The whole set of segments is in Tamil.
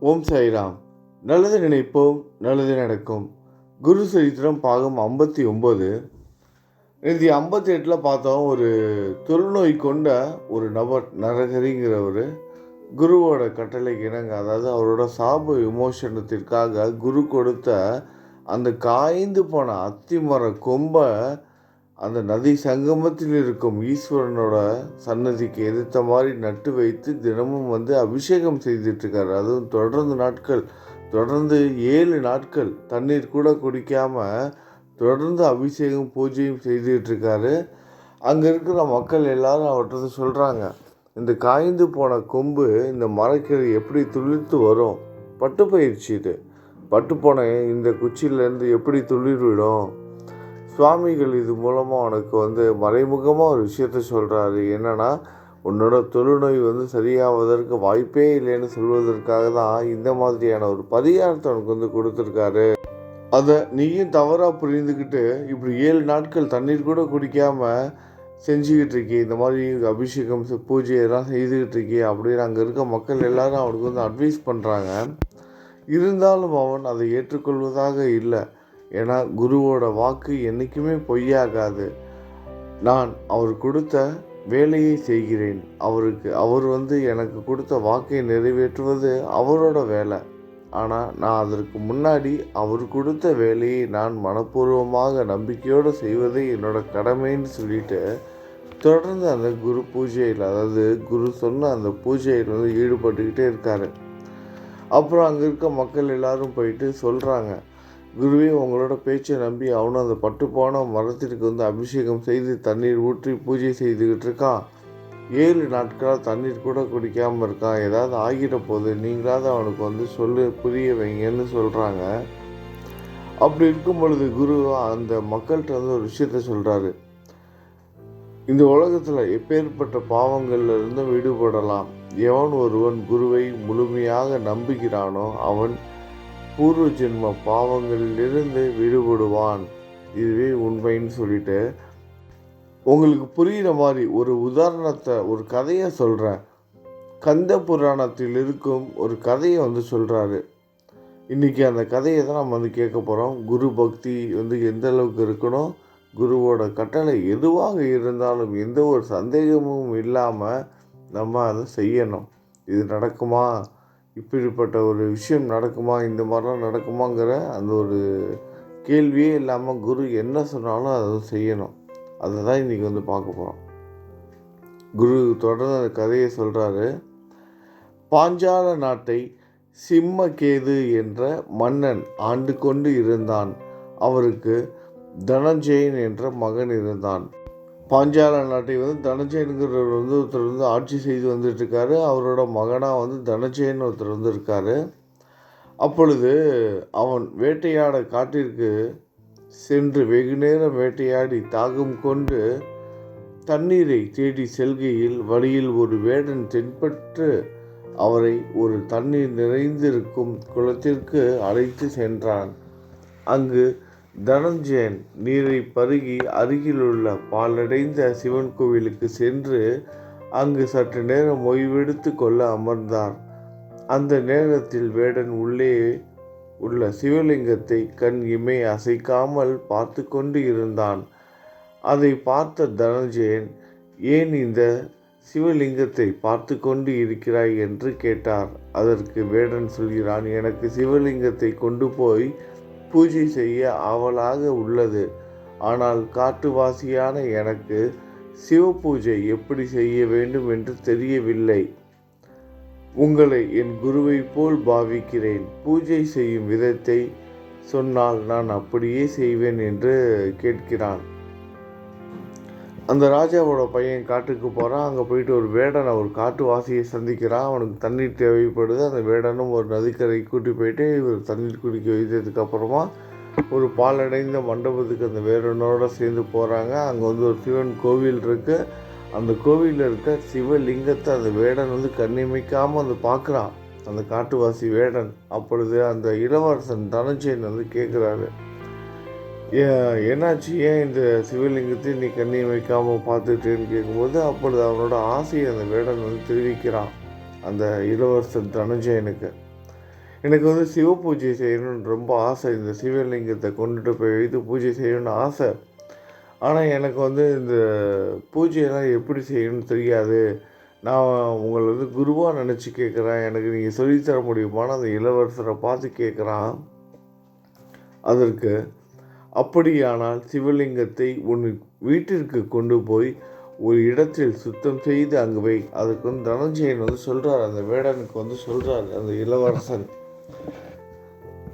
ஓம் சாய்ராம். நல்லது நினைப்போம் நல்லது நடக்கும். குரு சரித்திரம் பாகம் ஐம்பத்தி ஒம்பது. இந்த ஐம்பத்தி எட்டில் பார்த்தோம் ஒரு தொழுநோய் கொண்ட ஒரு நபர் நரகரிங்கிறவர் குருவோட கட்டளைக்கு இணங்க அதாவது அவரோட சாப விமோசனத்திற்காக குரு கொடுத்த அந்த காய்ந்து போன அத்திமர கொம்பை அந்த நதி சங்கமத்தில் இருக்கும் ஈஸ்வரனோட சன்னதிக்கு எதிர்த்த மாதிரி நட்டு வைத்து தினமும் வந்து அபிஷேகம் செய்துட்ருக்காரு அதுவும் தொடர்ந்து நாட்கள் தொடர்ந்து ஏழு நாட்கள் தண்ணீர் கூட குடிக்காமல் தொடர்ந்து அபிஷேகம் பூஜையும் செய்துட்ருக்காரு அங்கே இருக்கிற மக்கள் எல்லாரும் அவர்கிட்ட சொல்கிறாங்க இந்த காய்ந்து போன கொம்பு இந்த மரக்கிளை எப்படி துளிர்த்து வரும்? பட்டு பயிற்சி இது. பட்டு போன இந்த குச்சியிலேருந்து எப்படி துளிர் விடும்? சுவாமிகள் இது மூலமாக உனக்கு வந்து மறைமுகமாக ஒரு விஷயத்த சொல்கிறாரு என்னென்னா உன்னோட தொழுநோய் வந்து சரியாவதற்கு வாய்ப்பே இல்லைன்னு சொல்வதற்காக தான் இந்த மாதிரியான ஒரு பரிகாரத்தை உனக்கு வந்து கொடுத்துருக்காரு. அதை நீயும் தவறாக புரிந்துக்கிட்டு இப்படி ஏழு நாட்கள் தண்ணீர் கூட குடிக்காமல் செஞ்சுக்கிட்டு இருக்கே இந்த மாதிரி அபிஷேகம் பூஜை எல்லாம் செய்துக்கிட்டு இருக்கே அப்படின்னு அங்கே இருக்க மக்கள் எல்லாரும் அவனுக்கு வந்து அட்வைஸ் பண்ணுறாங்க இருந்தாலும் அவன் அதை ஏற்றுக்கொள்வதாக இல்லை. ஏன்னா குருவோட வாக்கு என்றைக்குமே பொய்யாகாது. நான் அவர் கொடுத்த வேலையை செய்கிறேன். அவருக்கு அவர் வந்து எனக்கு கொடுத்த வாக்கை நிறைவேற்றுவது அவரோட வேலை. ஆனால் நான் அதற்கு முன்னாடி அவர் கொடுத்த வேலையை நான் மனப்பூர்வமாக நம்பிக்கையோடு செய்வதே என்னோட கடமைன்னு சொல்லிட்டு தொடர்ந்து அந்த குரு பூஜையில் அதாவது குரு சொன்ன அந்த பூஜையில் வந்து ஈடுபட்டுக்கிட்டே இருக்காரு. அப்புறம் அங்கே இருக்க மக்கள் எல்லாரும் போயிட்டு சொல்கிறாங்க குருவே உங்களோட பேச்சை நம்பி அவனும் அந்த பட்டு மரத்திற்கு வந்து அபிஷேகம் செய்து தண்ணீர் ஊற்றி பூஜை செய்துக்கிட்டு இருக்கான். ஏழு நாட்களாக தண்ணீர் கூட குடிக்காமல் இருக்கான். ஏதாவது ஆகிட போது நீங்களாவது அவனுக்கு வந்து சொல்லு புரிய வைங்கன்னு சொல்கிறாங்க அப்படி இருக்கும் பொழுது குரு அந்த மக்கள்கிட்ட வந்து ஒரு விஷயத்த சொல்கிறாரு இந்த உலகத்தில் எப்பேற்பட்ட பாவங்கள்லேருந்து விடுபடலாம் எவன் ஒருவன் குருவை முழுமையாக நம்புகிறானோ அவன் பூர்வ ஜென்ம பாவங்களிலிருந்து விடுபடுவான். இதுவே உண்மைன்னு சொல்லிட்டு உங்களுக்கு புரிகிற மாதிரி ஒரு உதாரணத்தை ஒரு கதையை சொல்கிறேன் கந்த புராணத்தில் இருக்கும் ஒரு கதையை வந்து சொல்கிறாரு இன்றைக்கி அந்த கதையை தான் நம்ம வந்து கேட்க போகிறோம் குரு பக்தி வந்து எந்த அளவுக்கு இருக்கணும்? குருவோட கட்டளை எதுவாக இருந்தாலும் எந்த ஒரு சந்தேகமும் இல்லாமல் நம்ம அதை செய்யணும். இது நடக்குமா? இப்படிப்பட்ட ஒரு விஷயம் நடக்குமா இந்த மாதிரிலாம் நடக்குமாங்கிற அந்த ஒரு கேள்வியே இல்லாமல் குரு என்ன சொன்னாலும் அதை செய்யணும். அதை தான் இன்றைக்கி வந்து பார்க்க போகிறோம் குரு தொடர்ந்து அந்த கதையை சொல்கிறாரு பாஞ்சால நாட்டை சிம்மகேது என்ற மன்னன் ஆண்டு கொண்டு இருந்தான். அவருக்கு தனஞ்சயன் என்ற மகன் இருந்தான். பாஞ்சால நாட்டை வந்து தனஞ்சயனுங்கிறவர் வந்து ஒருத்தர் வந்து ஆட்சி செய்து வந்துட்டுருக்காரு. அவரோட மகனாக வந்து தனஞ்சயன் ஒருத்தர் வந்து இருக்காரு அப்பொழுது அவன் வேட்டையாட காட்டிற்கு சென்று வெகு நேரம் வேட்டையாடி தாகம் கொண்டு தண்ணீரை தேடி செல்கையில் வழியில் ஒரு வேடன் தென்பட்டு அவரை ஒரு தண்ணீர் நிறைந்திருக்கும் குளத்திற்கு அழைத்து சென்றான். அங்கு தனஞ்சயன் நீரை பருகி அருகிலுள்ள பாலடைந்த சிவன் கோவிலுக்கு சென்று அங்கு சற்று நேரம் ஓய்வெடுத்து கொள்ள அமர்ந்தார் அந்த நேரத்தில் வேடன் உள்ளே உள்ள சிவலிங்கத்தை கண் இமை அசைக்காமல் பார்த்து கொண்டு இருந்தான். அதை பார்த்த தனஞ்சயன் ஏன் இந்த சிவலிங்கத்தை பார்த்து கொண்டு இருக்கிறாய்? என்று கேட்டார். அதற்கு வேடன் சொல்கிறான் எனக்கு சிவலிங்கத்தை கொண்டு போய் பூஜை செய்ய ஆவலாக உள்ளது. ஆனால் காட்டுவாசியான எனக்கு சிவ பூஜை எப்படி செய்ய வேண்டும் என்று தெரியவில்லை. உங்களை என் குருவைப் போல் பாவிக்கிறேன். பூஜை செய்யும் விதத்தை சொன்னால் நான் அப்படியே செய்வேன் என்று கேட்கிறான். அந்த ராஜாவோட பையன் காட்டுக்கு போகிறான் அங்கே போயிட்டு ஒரு வேடனை ஒரு காட்டுவாசியை சந்திக்கிறான். அவனுக்கு தண்ணீர் தேவைப்படுது. அந்த வேடனும் ஒரு நதிக்கரை கூட்டி போயிட்டு இவர் தண்ணீர் குடிக்க வைத்ததுக்கப்புறமா ஒரு பாலடைந்த மண்டபத்துக்கு அந்த வேடனோடு சேர்ந்து போகிறாங்க அங்கே வந்து ஒரு சிவன் கோவில் இருக்குது அந்த கோவிலில் இருக்க சிவலிங்கத்தை அந்த வேடன் வந்து கண்ணிமைக்காமல் வந்து பார்க்குறான் அந்த காட்டுவாசி வேடன். அப்பொழுது அந்த இளவரசன் தனஞ்சயன் வந்து கேட்குறாரு என்னாச்சு? ஏன் இந்த சிவலிங்கத்தை நீ கண்ணி வைக்காமல் பார்த்துட்டேன்னு கேட்கும்போது அப்பொழுது அவனோட ஆசையை அந்த வேடன் வந்து தெரிவிக்கிறான். அந்த இளவரசன் தனஞ்சயனுக்கு எனக்கு. வந்து சிவ பூஜை செய்யணும்னு ரொம்ப ஆசை. இந்த சிவலிங்கத்தை கொண்டுட்டு போய் வைத்து பூஜை செய்யணும்னு ஆசை. ஆனால் எனக்கு வந்து இந்த பூஜையெல்லாம் எப்படி செய்யணும்னு தெரியாது. நான் உங்களை வந்து குருவாக நினச்சி கேட்குறேன் எனக்கு நீங்கள் சொல்லித்தர முடியுமான்னு அந்த இளவரசரை பார்த்து கேட்குறான் அதற்கு அப்படியானால் சிவலிங்கத்தை உன் வீட்டிற்கு கொண்டு போய் ஒரு இடத்தில் சுத்தம் செய்து அங்கு வை. அதுக்கு வந்து தனஞ்சயன் வந்து சொல்கிறார் அந்த வேடனுக்கு வந்து சொல்கிறார் அந்த இளவரசன்.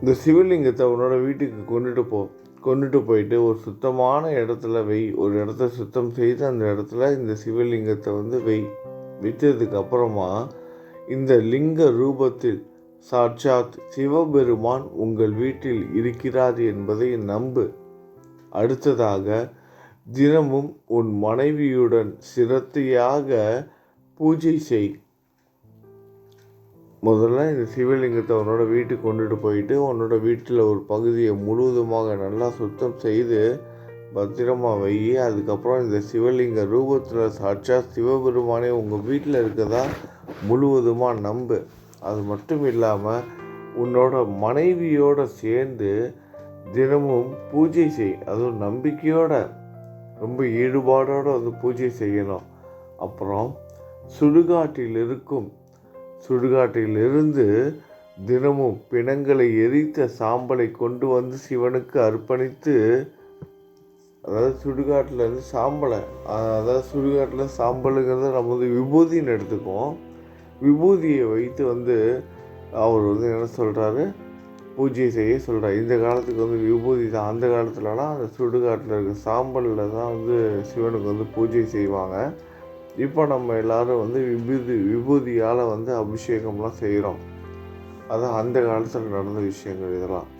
இந்த சிவலிங்கத்தை உன்னோட வீட்டுக்கு கொண்டுட்டு போ கொண்டுட்டு போயிட்டு ஒரு சுத்தமான இடத்துல வை. ஒரு இடத்த சுத்தம் செய்து அந்த இடத்துல இந்த சிவலிங்கத்தை வந்து வை. விற்றதுக்கு அப்புறமா இந்த லிங்க ரூபத்தில் சாட்சாத் சிவபெருமான் உங்கள் வீட்டில் இருக்கிறார் என்பதை நம்பு. அடுத்ததாக தினமும் உன் மனைவியுடன் சிரத்தையாக பூஜை செய். முதல்ல இந்த சிவலிங்கத்தை உன்னோட வீட்டுக்கு கொண்டுட்டு போயிட்டு உன்னோட வீட்டில் ஒரு பகுதியை முழுவதுமாக நல்லா சுத்தம் செய்து பத்திரமாக வை. அதுக்கப்புறம் இந்த சிவலிங்க ரூபத்தில் சாட்சா சிவபெருமானே உங்கள் வீட்டில் இருக்கதா முழுவதுமாக நம்பு. அது மட்டும் இல்லாமல் உன்னோட மனைவியோடு சேர்ந்து தினமும் பூஜை செய் அதுவும் நம்பிக்கையோட ரொம்ப ஈடுபாடோடு வந்து பூஜை செய்யணும். அப்புறம் சுடுகாட்டில் இருக்கும் சுடுகாட்டிலிருந்து தினமும் பிணங்களை எரித்த சாம்பலை கொண்டு வந்து சிவனுக்கு அர்ப்பணித்து அதாவது சுடுகாட்டில் இருந்து சாம்பலை அதாவது சுடுகாட்டில் சாம்பலுங்கிறத நம்ம வந்து விபூதின்னு எடுத்துக்குவோம். விபூதியை வைத்து வந்து அவர் வந்து என்ன சொல்கிறாரு பூஜை செய்ய சொல்கிறார் இந்த காலத்துக்கு வந்து விபூதி தான். அந்த காலத்துலலாம் அந்த சுடுகாட்டில் இருக்க சாம்பலில் தான் வந்து சிவனுக்கு வந்து பூஜை செய்வாங்க. இப்போ நம்ம எல்லாரும் வந்து விபூதி விபூதியால் வந்து அபிஷேகம்லாம் செய்கிறோம் அதான் அந்த காலத்தில் நடந்த விஷயங்கள் இதெல்லாம்.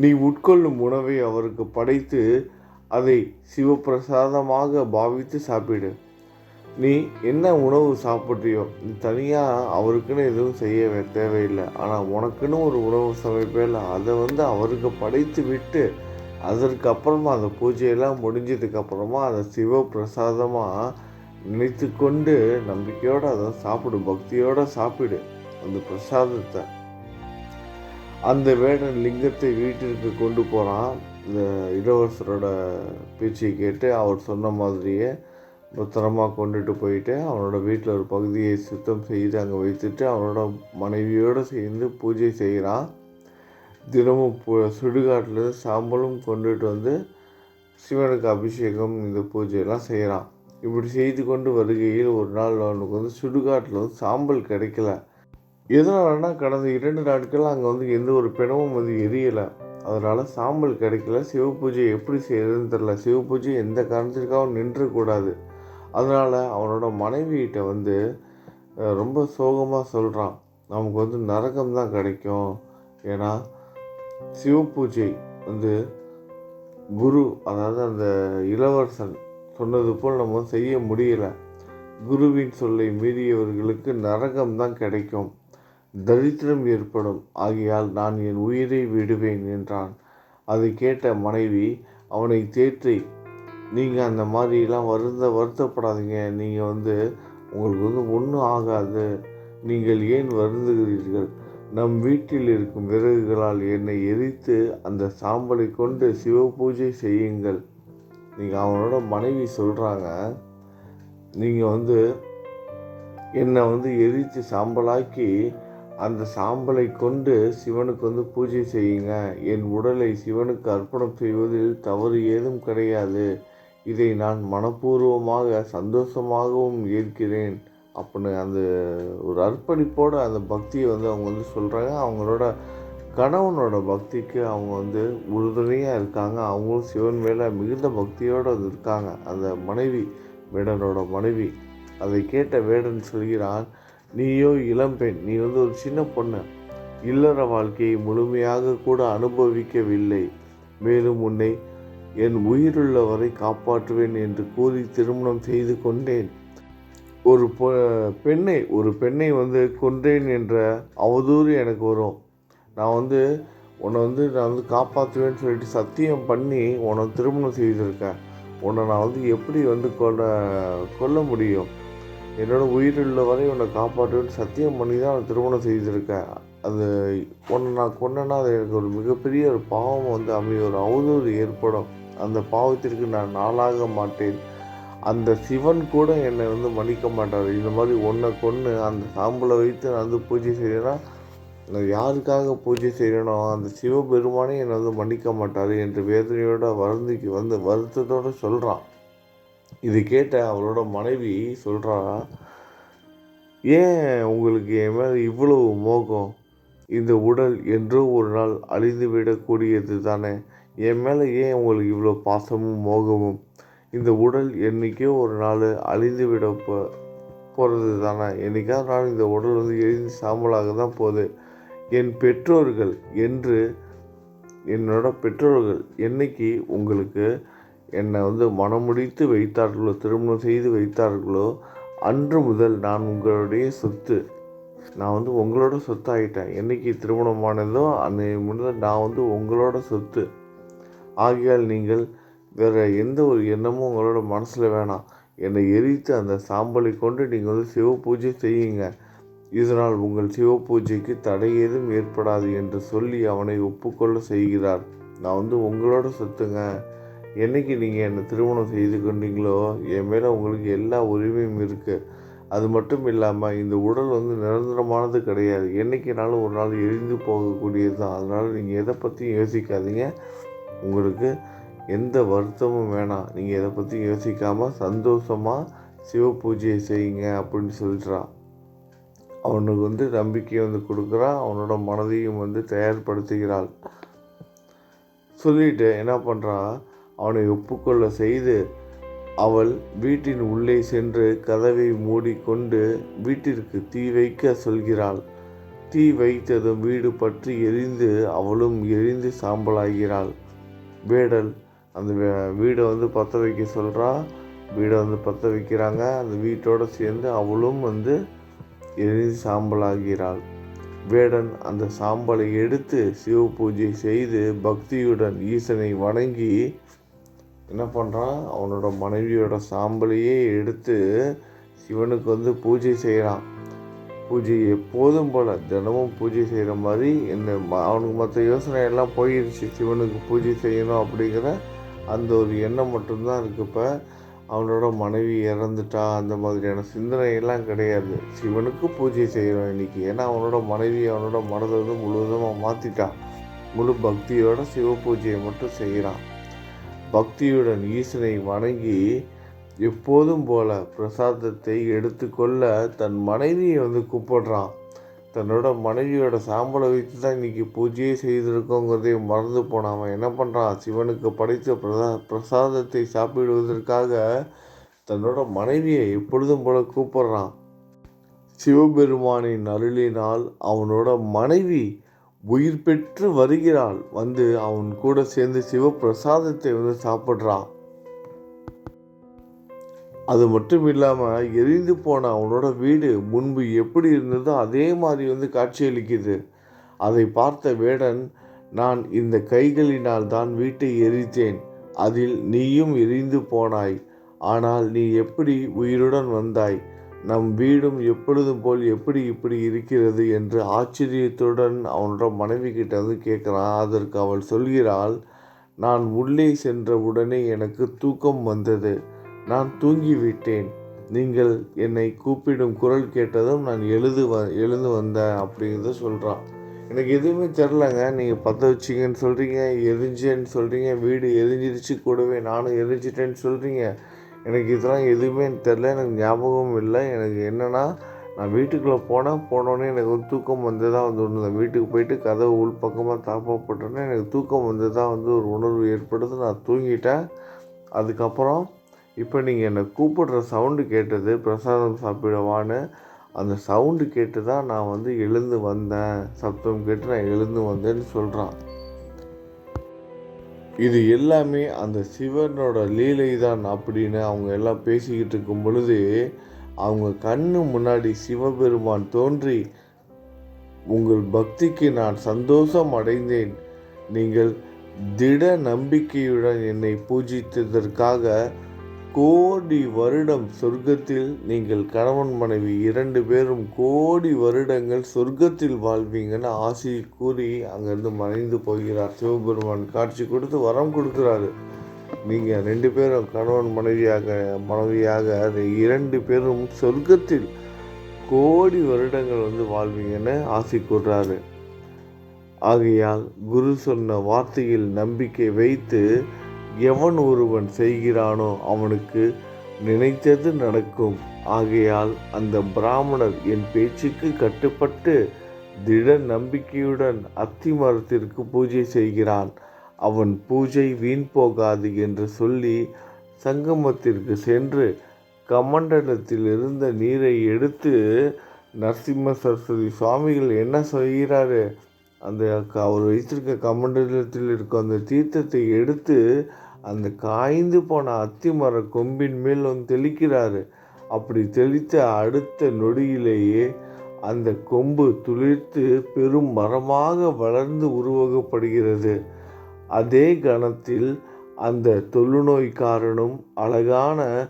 நீ உட்கொள்ளும் உணவை அவருக்கு படைத்து அதை சிவப்பிரசாதமாக பாவித்து சாப்பிடு. நீ என்ன உணவு சாப்பிட்றியோ நீ தனியாக அவருக்குன்னு எதுவும் செய்ய தேவையில்லை. ஆனால் உனக்குன்னு ஒரு உணவு சமைப்பேல அதை வந்து அவருக்கு படைத்து விட்டு அதற்கு அப்புறமா அந்த பூஜையெல்லாம் முடிஞ்சதுக்கப்புறமா அதை சிவ பிரசாதமாக நினைத்து கொண்டு நம்பிக்கையோடு அதை சாப்பிடு பக்தியோடு சாப்பிடு அந்த பிரசாதத்தை. அந்த வேடன் லிங்கத்தை வீட்டிற்கு கொண்டு போகிறான் இந்த இளவரசரோட பேச்சை கேட்டு அவர் சொன்ன மாதிரியே பத்திரமா கொண்டுட்டு போயிட்டு அவனோட வீட்டில் ஒரு பகுதியை சுத்தம் செய்து அங்கே வைத்துட்டு அவனோட மனைவியோடு சேர்ந்து பூஜை செய்கிறான். தினமும் சுடுகாட்டிலேருந்து சுடுகாட்டில் சாம்பலும் கொண்டுட்டு வந்து சிவனுக்கு அபிஷேகம் இந்த பூஜையெல்லாம் செய்கிறான். இப்படி செய்து கொண்டு வருகையில் ஒரு நாள் அவனுக்கு வந்து சுடுகாட்டில் வந்து சாம்பல் கிடைக்கல. எதனாலன்னா கடந்த இரண்டு நாட்கள் அங்கே வந்து எந்த ஒரு பிணமும் வந்து எரியலை. அதனால் சாம்பல் கிடைக்கல. சிவ பூஜை எப்படி செய்யறதுன்னு தெரில சிவ பூஜை எந்த காரணத்திற்காகவும் நின்றக்கூடாது அதனால் அவனோட மனைவிகிட்ட வந்து ரொம்ப சோகமாக சொல்கிறான் நமக்கு வந்து நரகம் தான் கிடைக்கும். ஏன்னா சிவ பூஜை வந்து குரு அதாவது அந்த இளவரசன் சொன்னது போல் நம்ம செய்ய முடியலை. குருவின் சொல்லை மீறியவர்களுக்கு நரகம் தான் கிடைக்கும். தரித்திரம் ஏற்படும். ஆகையால் நான் என் உயிரை விடுவேன் என்றான். அதை கேட்ட மனைவி அவனை தேற்றி நீங்கள் அந்த மாதிரிலாம் வருந்த வருத்தப்படாதீங்க. நீங்கள் வந்து உங்களுக்கு வந்து ஒன்றும் ஆகாது. நீங்கள் ஏன் வருந்துகிறீர்கள்? நம் வீட்டில் இருக்கும் விறகுகளால் என்னை எரித்து அந்த சாம்பலை கொண்டு சிவ பூஜை செய்யுங்கள். நீங்கள் அவனோட மனைவி சொல்கிறாங்க நீங்கள் வந்து என்னை வந்து எரித்து சாம்பலாக்கி அந்த சாம்பலை கொண்டு சிவனுக்கு வந்து பூஜை செய்யுங்க. என் உடலை சிவனுக்கு அர்ப்பணம் செய்வதில் தவறு ஏதும் கிடையாது. இதை நான் மனப்பூர்வமாக சந்தோஷமாகவும் ஏற்கிறேன். அப்படின்னு அந்த ஒரு அர்ப்பணிப்போடு அந்த பக்தியை வந்து அவங்க வந்து சொல்கிறாங்க அவங்களோட கணவனோட பக்திக்கு அவங்க வந்து உறுதுணையாக இருக்காங்க. அவங்களும் சிவன் மேலே மிகுந்த பக்தியோடு இருக்காங்க. அந்த மனைவி வேடனோட மனைவி அதை கேட்ட வேடன் சொல்கிறான் நீயோ இளம்பெண் நீ வந்து ஒரு சின்ன பொண்ணு. இல்லற வாழ்க்கையை முழுமையாக கூட அனுபவிக்கவில்லை. மேலும் உன்னை என் உயிருள்ளவரை காப்பாற்றுவேன் என்று கூறி திருமணம் செய்து கொண்டேன். ஒரு பொ- பெண்ணை ஒரு பெண்ணை வந்து கொன்றேன் என்ற அவதூறு எனக்கு வரும். நான் வந்து உன்னை வந்து நான் வந்து காப்பாற்றுவேன்னு சொல்லிட்டு சத்தியம் பண்ணி உன்னை திருமணம் செய்திருக்கேன். உன்னை நான் வந்து எப்படி வந்து கொல்ல கொல்ல முடியும்? என்னோட உயிருள்ள வரை உன்னை காப்பாற்றுவேன்னு சத்தியம் பண்ணி தான் நான் திருமணம் செய்திருக்கேன். அது உன்னை நான் கொன்னேன்னா அது எனக்கு ஒரு மிகப்பெரிய ஒரு பாவம் வந்து அமைய ஒரு அவதூறு ஏற்படும். அந்த பாவத்திற்கு நான் நாளாக மாட்டேன். அந்த சிவன் கூட என்னை வந்து மன்னிக்க மாட்டார். இந்த மாதிரி ஒன்றை கொன்று அந்த சாம்பலை வைத்து நான் வந்து பூஜை செய்கிறேன்னா நான் யாருக்காக பூஜை செய்கிறேனோ அந்த சிவபெருமானே என்னை வந்து மன்னிக்க மாட்டார் என்று வேதனையோட வருந்திக்கு வந்து வருத்தத்தோடு சொல்கிறான் இது கேட்ட அவரோட மனைவி சொல்கிறா ஏன் உங்களுக்கு என் மேலே இவ்வளவு மோகம்? இந்த உடல் என்றோ ஒரு நாள் அழிந்து விடக்கூடியது தானே? என் மேலே ஏன் உங்களுக்கு இவ்வளோ பாசமும் மோகமும்? இந்த உடல் என்றைக்கோ ஒரு நாள் அழிந்து விட போ போகிறது தானே? என்றைக்காவது நாள் இந்த உடல் வந்து எரிந்து சாம்பலாக தான் போகுது. என் பெற்றோர்கள் என்று என்னோட பெற்றோர்கள் என்னைக்கு உங்களுக்கு என்னை வந்து மனமுடித்து வைத்தார்களோ திருமணம் செய்து வைத்தார்களோ அன்று முதல் நான் உங்களுடைய சொத்து நான் வந்து உங்களோட சொத்தாயிட்டேன். என்னைக்கு திருமணம் திருமணமானதோ அந்த முதல் நான் வந்து உங்களோட சொத்து. ஆகையால் நீங்கள் வேறு எந்த ஒரு எண்ணமும் உங்களோட மனசில் வேணாம். என்னை எரித்து அந்த சாம்பலை கொண்டு நீங்கள் வந்து சிவ பூஜை செய்யுங்க. இதனால் உங்கள் சிவ பூஜைக்கு தடை ஏதும் ஏற்படாது என்று சொல்லி அவனை ஒப்புக்கொள்ள செய்கிறார். நான் வந்து உங்களோட சொத்துங்க. என்னைக்கு நீங்கள் என்னை திருமணம் செய்து கொண்டீங்களோ என் மேலே உங்களுக்கு எல்லா உரிமையும் இருக்குது அது மட்டும் இல்லாமல் இந்த உடல் வந்து நிரந்தரமானது கிடையாது. என்றைக்குனாலும் ஒரு நாள் எரிந்து போகக்கூடியது தான். அதனால் நீங்கள் எதை பற்றியும் யோசிக்காதீங்க. உங்களுக்கு எந்த வருத்தமும் வேணாம். நீங்கள் எதை பற்றியும் யோசிக்காமல் சந்தோஷமாக சிவ பூஜையை செய்யுங்க அப்படின்னு சொல்கிறான் அவனுக்கு வந்து நம்பிக்கையை வந்து கொடுக்குறான் அவனோட மனதையும் வந்து தயார்படுத்துகிறாள். சொல்லிட்டு என்ன பண்ணுறான் அவனை ஒப்புக்கொள்ள செய்து அவள் வீட்டின் உள்ளே சென்று கதவை மூடிக்கொண்டு வீட்டிற்கு தீ வைக்க சொல்கிறாள். தீ வைத்ததும் வீடு பற்றி எரிந்து அவளும் எரிந்து சாம்பலாகிறாள். வேடல் அந்த வீடை வந்து பற்ற வைக்க சொல்கிறா வீடை வந்து பற்ற வைக்கிறாங்க. அந்த வீட்டோடு சேர்ந்து அவளும் வந்து எரிந்து சாம்பலாகிறாள். வேடன் அந்த சாம்பலை எடுத்து சிவ பூஜை செய்து பக்தியுடன் ஈசனை வணங்கி என்ன பண்ணுறான் அவனோட மனைவியோட சாம்பலையே எடுத்து சிவனுக்கு வந்து பூஜை செய்கிறான் பூஜை எப்போதும் போல் தினமும் பூஜை செய்கிற மாதிரி என்ன அவனுக்கு மற்ற யோசனை எல்லாம் போயிடுச்சு சிவனுக்கு பூஜை செய்யணும் அப்படிங்கிற அந்த ஒரு எண்ணம் மட்டும்தான் இருக்குது இப்போ. அவனோட மனைவி இறந்துட்டா அந்த மாதிரியான சிந்தனையெல்லாம் கிடையாது. சிவனுக்கு பூஜை செய்கிறோம் இன்னைக்கு. ஏன்னா அவனோட மனைவி அவனோட மனதை வந்து முழுவதுமாக மாற்றிட்டான் முழு பக்தியோட சிவ பூஜையை மட்டும் செய்கிறான் பக்தியுடன் ஈசனை வணங்கி எப்போதும் போல பிரசாதத்தை எடுத்துக்கொள்ள தன் மனைவியை வந்து கூப்பிடுறான். தன்னோட மனைவியோட சாம்பலை வைத்து தான் இன்றைக்கி பூஜையே செய்திருக்கோங்கிறதே மறந்து போனான் அவன் என்ன பண்ணுறான் சிவனுக்கு படைத்த பிரசா பிரசாதத்தை சாப்பிடுவதற்காக தன்னோட மனைவியை எப்பொழுதும் போல கூப்பிடுறான். சிவபெருமானின் அருளினால் அவனோட மனைவி உயிர் பெற்று வருகிறாள். வந்து அவன் கூட சேர்ந்து சிவப்பிரசாதத்தை வந்து சாப்பிட்றான் அது மட்டும் இல்லாமல் எரிந்து போன அவனோட வீடு முன்பு எப்படி இருந்ததோ அதே மாதிரி வந்து காட்சியளிக்குது அதை பார்த்த வேடன் நான் இந்த கைகளினால் தான் வீட்டை எரித்தேன். அதில் நீயும் எரிந்து போனாய். ஆனால் நீ எப்படி உயிருடன் வந்தாய்? நம் வீடும் எப்பொழுதும் போல் எப்படி இப்படி இருக்கிறது என்று ஆச்சரியத்துடன் அவனோட மனைவி கிட்ட வந்து கேட்குறான். அதற்கு அவள் சொல்கிறாள் நான் உள்ளே சென்ற உடனே எனக்கு தூக்கம் வந்தது. நான் தூங்கிவிட்டேன். நீங்கள் என்னை கூப்பிடும் குரல் கேட்டதும் நான் எழுது வ எழுந்து வந்தேன் அப்படிங்கிறத சொல்கிறான் எனக்கு எதுவுமே தெரிலங்க. நீங்கள் பற்ற வச்சிங்கன்னு சொல்கிறீங்க எரிஞ்சேன்னு சொல்கிறீங்க வீடு எரிஞ்சிருச்சு கூடவே நானும் எரிஞ்சிட்டேன்னு சொல்கிறீங்க எனக்கு இதெல்லாம் எதுவுமே தெரில எனக்கு ஞாபகமும் இல்லை. எனக்கு என்னென்னா நான் வீட்டுக்குள்ளே போனேன் போனோடனே எனக்கு வந்து தூக்கம் வந்து தான் வந்து ஒன்று வீட்டுக்கு போயிட்டு கதவு உள் பக்கமாக தாப்பப்பட்டோன்னே எனக்கு தூக்கம் வந்து தான் வந்து ஒரு உணர்வு ஏற்படுது. நான் தூங்கிட்டேன். அதுக்கப்புறம் இப்போ நீங்கள் என்னை கூப்பிடுற சவுண்டு கேட்டது பிரசாதம் சாப்பிடவான்னு அந்த சவுண்டு கேட்டு தான் நான் வந்து எழுந்து வந்தேன். சப்தம் கேட்டு நான் எழுந்து வந்தேன்னு சொல்கிறான் இது எல்லாமே அந்த சிவனோட லீலை தான் அப்படின்னு அவங்க எல்லாம் பேசிக்கிட்டு இருக்கும் பொழுது அவங்க கண்ணு முன்னாடி சிவபெருமான் தோன்றி உங்கள் பக்திக்கு நான் சந்தோஷம் அடைந்தேன். நீங்கள் திட நம்பிக்கையுடன் என்னை பூஜித்ததற்காக கோடி வருடம் சொர்க்கத்தில் நீங்கள் கணவன் மனைவி இரண்டு பேரும் கோடி வருடங்கள் சொர்க்கத்தில் வாழ்வீங்கன்னு ஆசை கூறி அங்கேருந்து மறைந்து போகிறார். சிவபெருமான் காட்சி கொடுத்து வரம் கொடுக்குறாரு. நீங்கள் ரெண்டு பேரும் கணவன் மனைவியாக மனைவியாக அது இரண்டு பேரும் சொர்க்கத்தில் கோடி வருடங்கள் வந்து வாழ்வீங்கன்னு ஆசை கூறுறாரு. ஆகையால் குரு சொன்ன வார்த்தையில் நம்பிக்கை வைத்து எவன் ஒருவன் செய்கிறானோ அவனுக்கு நினைத்தது நடக்கும். ஆகையால் அந்த பிராமணர் என் பேச்சுக்கு கட்டுப்பட்டு திட நம்பிக்கையுடன் அத்தி மரத்திற்கு பூஜை செய்கிறான். அவன் பூஜை வீண் போகாது என்று சொல்லி சங்கமத்திற்கு சென்று கமண்டலத்தில் இருந்த நீரை எடுத்து நரசிம்ம சரஸ்வதி சுவாமிகள் என்ன செய்கிறாரு அந்த க- அவர் வைத்திருக்க கமண்டலத்தில் இருக்க அந்த தீர்த்தத்தை எடுத்து அந்த காய்ந்து போன அத்தி மர கொம்பின் மேல் வந்து தெளிக்கிறாரு. அப்படி தெளித்த அடுத்த நொடியிலேயே அந்த கொம்பு துளிர்த்து பெரும் மரமாக வளர்ந்து உருவகப்படுகிறது. அதே கணத்தில் அந்த தொழுநோய்க்காரனும் அழகான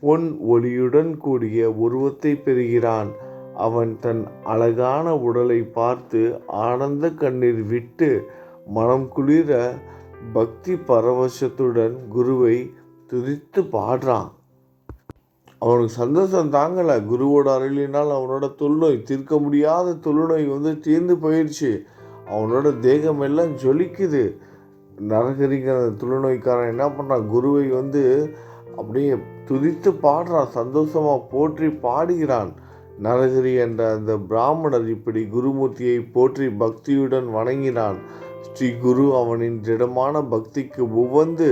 பொன் ஒளியுடன் கூடிய உருவத்தை பெறுகிறான். அவன் தன் அழகான உடலை பார்த்து ஆனந்த கண்ணீர் விட்டு மனம் குளிர பக்தி பரவசத்துடன் குருவை துதித்து பாடுறான். அவனுக்கு சந்தோஷம் தாங்கலை. குருவோட அருளினால் அவனோட தொழுநோய் தீர்க்க முடியாத தொழுநோய் வந்து தீர்ந்து போயிடுச்சு அவனோட தேகம் எல்லாம் ஜொலிக்குது. நரகரிங்கிற அந்த தொழுநோய்க்காரன் என்ன பண்ணுறான் குருவை வந்து அப்படியே துதித்து பாடுறான். சந்தோஷமாக போற்றி பாடுகிறான். நரகிரி என்ற அந்த பிராமணர் இப்படி குருமூர்த்தியை போற்றி பக்தியுடன் வணங்கினான். ஸ்ரீ குரு அவனின் திடமான பக்திக்கு உவந்து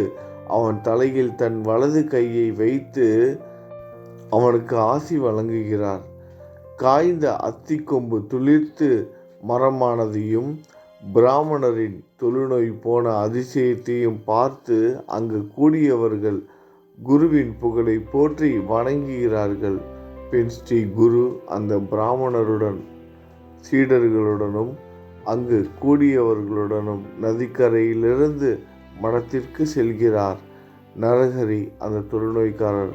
அவன் தலையில் தன் வலது கையை வைத்து அவனுக்கு ஆசி வழங்குகிறார். காய்ந்த அத்தி கொம்பு துளிர்த்து மரமானதையும் பிராமணரின் தொழுநோய் போன அதிசயத்தையும் பார்த்து அங்கு கூடியவர்கள் குருவின் புகழை போற்றி வணங்குகிறார்கள். பின் ஸ்ரீ குரு அந்த பிராமணருடன் சீடர்களுடனும் அங்கு கூடியவர்களுடனும் நதிக்கரையிலிருந்து மடத்திற்கு செல்கிறார். நரகரி அந்த தொழுநோய்க்காரர்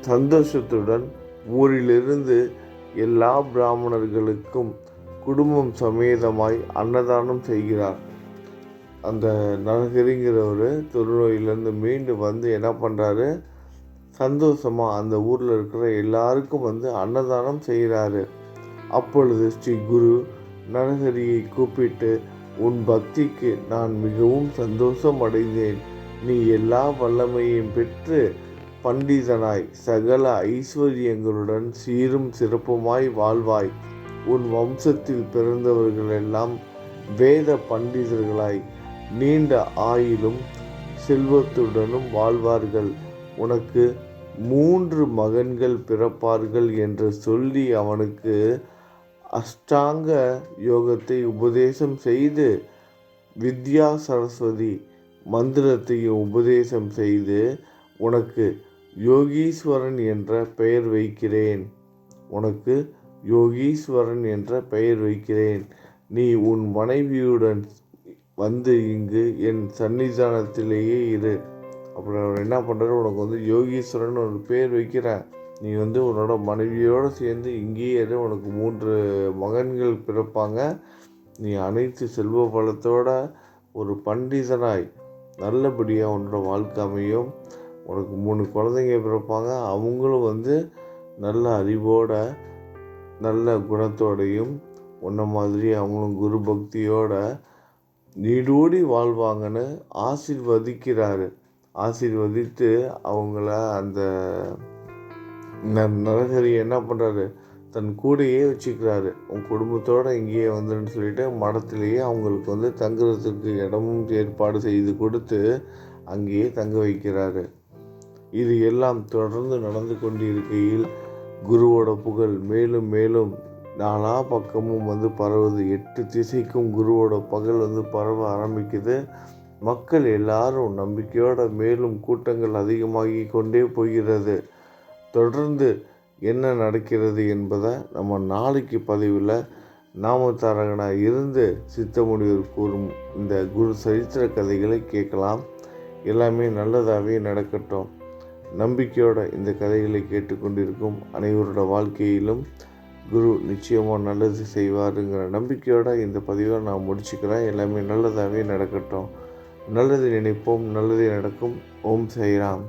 சந்தோஷத்துடன் ஊரிலிருந்து எல்லா பிராமணர்களுக்கும் குடும்பம் சமேதமாய் அன்னதானம் செய்கிறார். அந்த நரகரிங்கிறவர் தொழுநோயிலேருந்து மீண்டு வந்து என்ன பண்ணுறாரு சந்தோஷமாக அந்த ஊரில் இருக்கிற எல்லாருக்கும் வந்து அன்னதானம் செய்கிறாரு அப்பொழுது ஸ்ரீ குரு நரஹரியை கூப்பிட்டு உன் பக்திக்கு நான் மிகவும் சந்தோஷம் அடைந்தேன் நீ எல்லா வல்லமையும் பெற்று பண்டிதனாய் சகல ஐஸ்வர்யங்களுடன் சீரும் சிறப்புமாய் வாழ்வாய். உன் வம்சத்தில் பிறந்தவர்களெல்லாம் வேத பண்டிதர்களாய் நீண்ட ஆயிலும் செல்வத்துடனும் வாழ்வார்கள். உனக்கு மூன்று மகன்கள் பிறப்பார்கள் என்று சொல்லி அவனுக்கு அஷ்டாங்க யோகத்தை உபதேசம் செய்து வித்யா சரஸ்வதி மந்திரத்தையும் உபதேசம் செய்து உனக்கு யோகீஸ்வரன் என்ற பெயர் வைக்கிறேன். உனக்கு யோகீஸ்வரன் என்ற பெயர் வைக்கிறேன். நீ உன் மனைவியுடன் வந்து இங்கு என் சன்னிதானத்திலேயே இரு. அப்புறம் அவர் என்ன பண்ணுறாரு உனக்கு வந்து யோகீஸ்வரன் ஒரு பேர் வைக்கிறேன் நீ வந்து உன்னோட மனைவியோடு சேர்ந்து இங்கேயே உனக்கு மூன்று மகன்கள் பிறப்பாங்க. நீ அனைத்து செல்வ பலத்தோட ஒரு பண்டிதனாய் நல்லபடியாக உன்னோட வாழ்க்கை அமையும். உனக்கு மூணு குழந்தைங்க பிறப்பாங்க. அவங்களும் வந்து நல்ல அறிவோட நல்ல குணத்தோடையும் உன்ன மாதிரி அவங்களும் குரு பக்தியோட நீடோடி வாழ்வாங்கன்னு ஆசிர்வதிக்கிறாரு. ஆசீர்வதித்து அவங்கள அந்த ந- என்ன பண்ணுறாரு தன் கூடையே வச்சுக்கிறாரு. உன் குடும்பத்தோட இங்கேயே வந்துன்னு சொல்லிட்டு மடத்திலேயே அவங்களுக்கு வந்து தங்குறதுக்கு இடமும் ஏற்பாடு செய்து கொடுத்து அங்கேயே தங்க வைக்கிறாரு. இது எல்லாம் தொடர்ந்து நடந்து கொண்டிருக்கையில் குருவோட புகழ் மேலும் மேலும் நாலா பக்கமும் வந்து பரவுது. எட்டு திசைக்கும் குருவோட பகல் வந்து பரவ ஆரம்பிக்குது. மக்கள் எல்லாரும் நம்பிக்கையோட மேலும் கூட்டங்கள் அதிகமாகி கொண்டே போகிறது. தொடர்ந்து என்ன நடக்கிறது என்பதை நம்ம நாளைக்கு பதிவில் நாமத்தாரகனாக இருந்து சித்தமுனிவர் கூறும் இந்த குரு சரித்திர கதைகளை கேட்கலாம். எல்லாமே நல்லதாகவே நடக்கட்டும். நம்பிக்கையோட இந்த கதைகளை கேட்டுக்கொண்டிருக்கும் அனைவரோட வாழ்க்கையிலும் குரு நிச்சயமாக நல்லது செய்வாருங்கிற நம்பிக்கையோட இந்த பதிவை நான் முடிச்சுக்கிறேன். எல்லாமே நல்லதாகவே நடக்கட்டும். நல்லது நினைப்போம் நல்லதே நடக்கும். ஓம் சைராம்